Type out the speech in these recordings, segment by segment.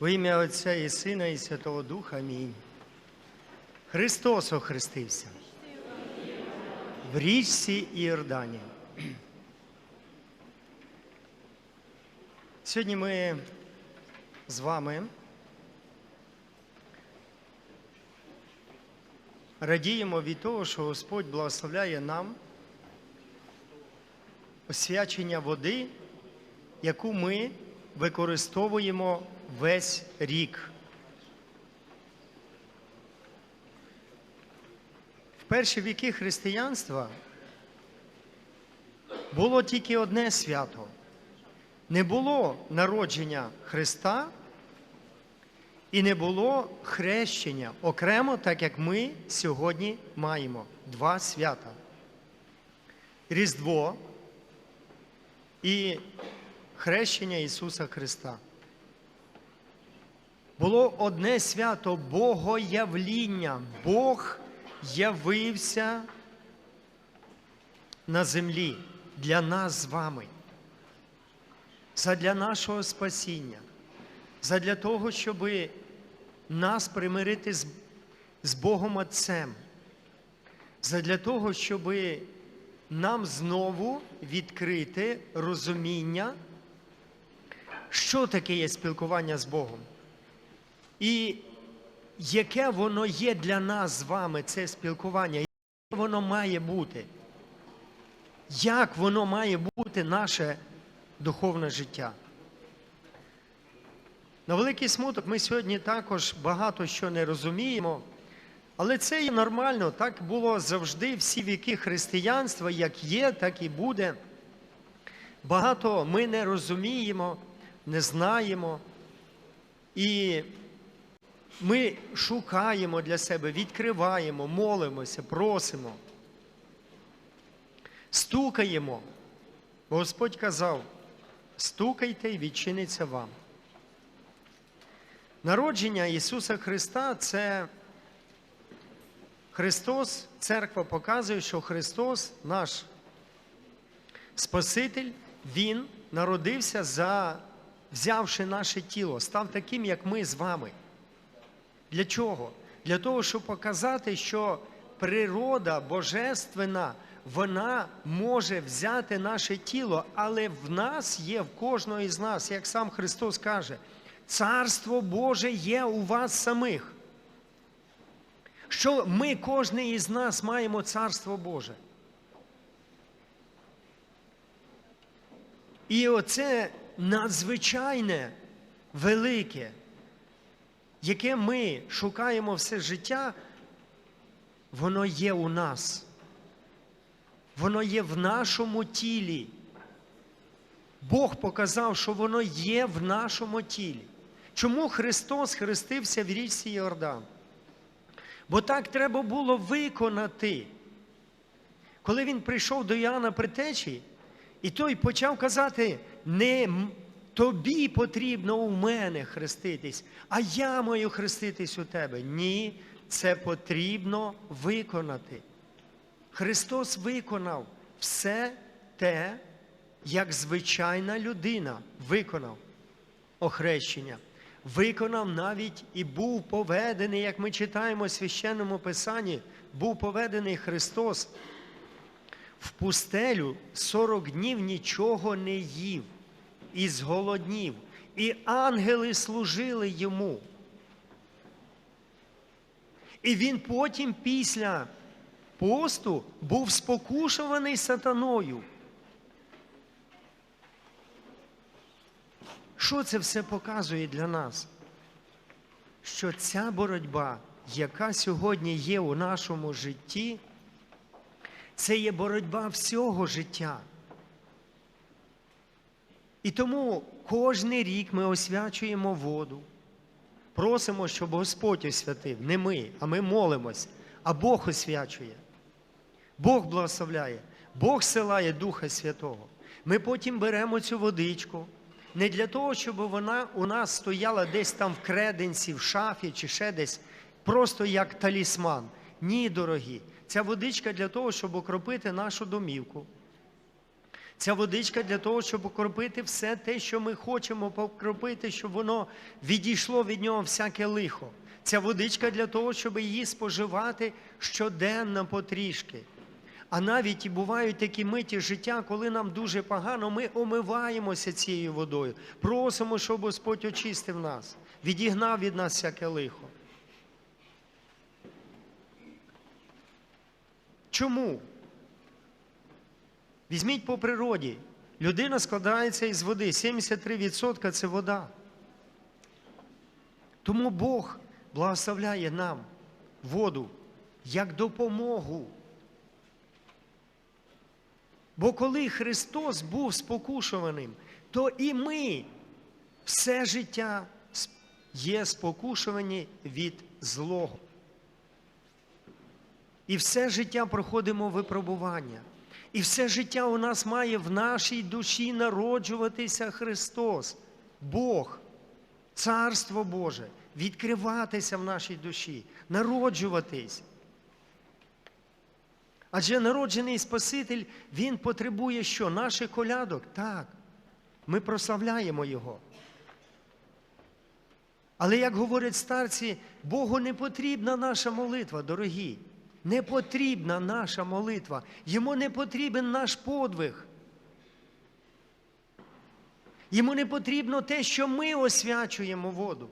Во ім'я Отця і Сина, і Святого Духа. Амінь. Христос охрестився в річці Іордані. Сьогодні ми з вами радіємо від того, що Господь благословляє нам освячення води, яку ми використовуємо весь рік. В перші віки християнства було тільки одне свято. Не було народження Христа і не було хрещення окремо, так як ми сьогодні маємо два свята. Різдво і хрещення Ісуса Христа. Було одне свято Богоявління. Бог явився на землі для нас з вами, задля нашого спасіння, задля того, щоб нас примирити з, Богом Отцем, задля того, щоб нам знову відкрити розуміння, що таке є спілкування з Богом. І яке воно є для нас з вами, це спілкування, яке воно має бути? Як воно має бути наше духовне життя? На великий смуток ми сьогодні також багато що не розуміємо, але це є нормально, так було завжди всі віки християнства, як є, так і буде. Багато ми не розуміємо, не знаємо. І ми шукаємо для себе, відкриваємо, молимося, просимо, стукаємо. Господь казав: стукайте і відчиниться вам. Народження Ісуса Христа це Христос, церква показує, що Христос, наш Спаситель, Він народився за взявши наше тіло, став таким, як ми з вами. Для чого? Для того, щоб показати, що природа божественна, вона може взяти наше тіло, але в нас є, в кожного із нас, як сам Христос каже, Царство Боже є у вас самих. Що ми, кожен із нас, маємо Царство Боже. І оце надзвичайне, велике, яке ми шукаємо все життя, воно є у нас. Воно є в нашому тілі. Бог показав, що воно є в нашому тілі. Чому Христос хрестився в річці Йордан? Бо так треба було виконати. Коли він прийшов до Іоанна Притечі, і той почав казати: не тобі потрібно у мене хреститись, а я маю хреститись у тебе. Ні, це потрібно виконати. Христос виконав все те, як звичайна людина виконав охрещення. Виконав навіть і був поведений, як ми читаємо в священному Писанні, був поведений Христос в пустелю 40 днів нічого не їв і зголоднів, і ангели служили йому. І він потім, після посту, був спокушуваний сатаною. Що це все показує для нас? Що ця боротьба, яка сьогодні є у нашому житті, це є боротьба всього життя. І тому кожен рік ми освячуємо воду, просимо, щоб Господь освятив, не ми, а ми молимось, а Бог освячує. Бог благословляє, Бог силає Духа Святого. Ми потім беремо цю водичку не для того, щоб вона у нас стояла десь там в креденці, в шафі чи ще десь, просто як талісман. Ні, дорогі. Ця водичка для того, щоб окропити нашу домівку. Ця водичка для того, щоб окропити все те, що ми хочемо покропити, щоб воно відійшло від нього всяке лихо. Ця водичка для того, щоб її споживати щоденно потрішки. А навіть і бувають такі миті життя, коли нам дуже погано, ми омиваємося цією водою, просимо, щоб Господь очистив нас, відігнав від нас всяке лихо. Чому? Візьміть по природі. Людина складається із води. 73% це вода. Тому Бог благословляє нам воду як допомогу. Бо коли Христос був спокушуваним, то і ми все життя є спокушувані від злого. І все життя проходимо випробування. І все життя у нас має в нашій душі народжуватися Христос, Бог, Царство Боже, відкриватися в нашій душі, народжуватись. Адже народжений Спаситель, Він потребує що? Наших колядок? Так. Ми прославляємо Його. Але, як говорять старці, Богу не потрібна наша молитва, дорогі. Не потрібна наша молитва. Йому не потрібен наш подвиг. Йому не потрібно те, що ми освячуємо воду.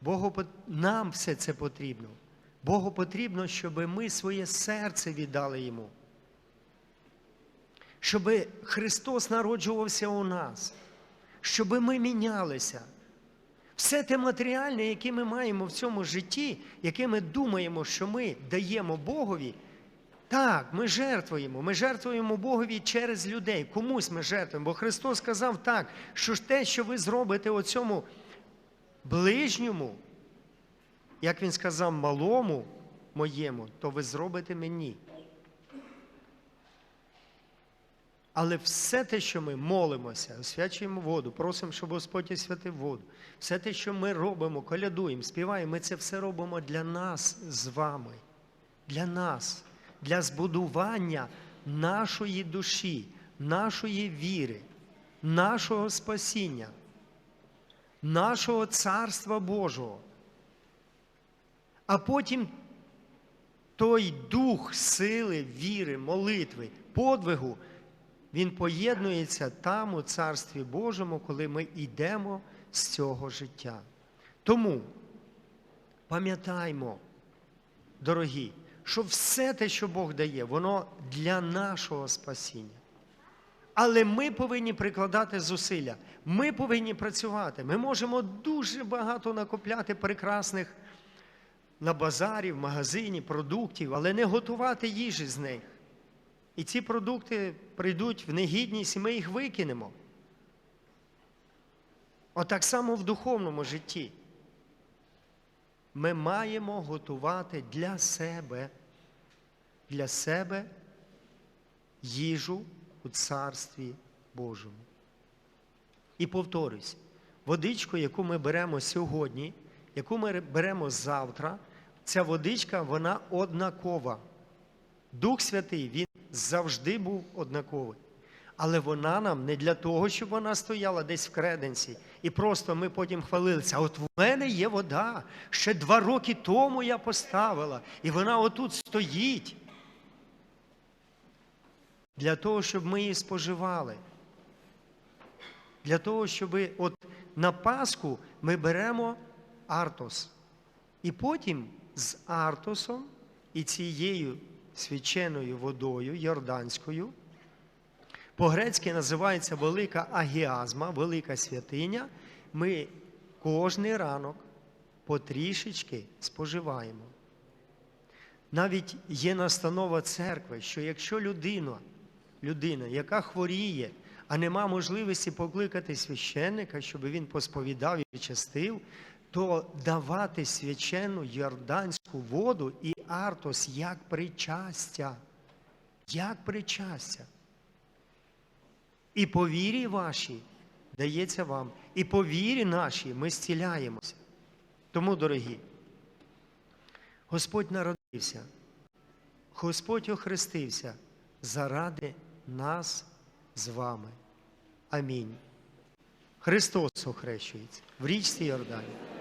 Богу нам все це потрібно. Богу потрібно, щоб ми своє серце віддали Йому. Щоб Христос народжувався у нас, щоб ми мінялися. Все те матеріальне, яке ми маємо в цьому житті, яке ми думаємо, що ми даємо Богові, так, ми жертвуємо. Ми жертвуємо Богові через людей. Комусь ми жертвуємо. Бо Христос сказав так, що те, що ви зробите оцьому ближньому, як Він сказав, малому моєму, то ви зробите мені. Але все те, що ми молимося, освячуємо воду, просимо, щоб Господь освятив воду, все те, що ми робимо, колядуємо, співаємо, ми це все робимо для нас з вами, для нас, для збудування нашої душі, нашої віри, нашого спасіння, нашого Царства Божого. А потім той дух сили, віри, молитви, подвигу. Він поєднується там, у Царстві Божому, коли ми йдемо з цього життя. Тому пам'ятаймо, дорогі, що все те, що Бог дає, воно для нашого спасіння. Але ми повинні прикладати зусилля, ми повинні працювати. Ми можемо дуже багато накопляти прекрасних на базарі, в магазині продуктів, але не готувати їжі з них. І ці продукти прийдуть в негідність, і ми їх викинемо. Отак само в духовному житті. Ми маємо готувати для себе, для себе їжу у Царстві Божому. І повторюсь, водичку, яку ми беремо сьогодні, яку ми беремо завтра, ця водичка, вона однакова. Дух Святий, Він завжди був однаковий. Але вона нам не для того, щоб вона стояла десь в креденці. І просто ми потім хвалилися. От в мене є вода. Ще два роки тому я поставила, і вона отут стоїть. Для того, щоб ми її споживали. Для того, щоб от на Пасху ми беремо Артос. І потім з Артосом і цією свяченою водою Йорданською. По-грецьки називається велика агіазма, велика святиня. Ми кожний ранок потрішечки споживаємо. Навіть є настанова церкви, що якщо людина, людина, яка хворіє, а нема можливості покликати священника, щоб він посповідав і частив, то давати свячену йорданську воду і артос як причастя. Як причастя. І по вірі вашій дається вам, і по вірі нашій ми зціляємося. Тому, дорогі, Господь народився, Господь охрестився заради нас з вами. Амінь. Христос охрещується в річці Йордані.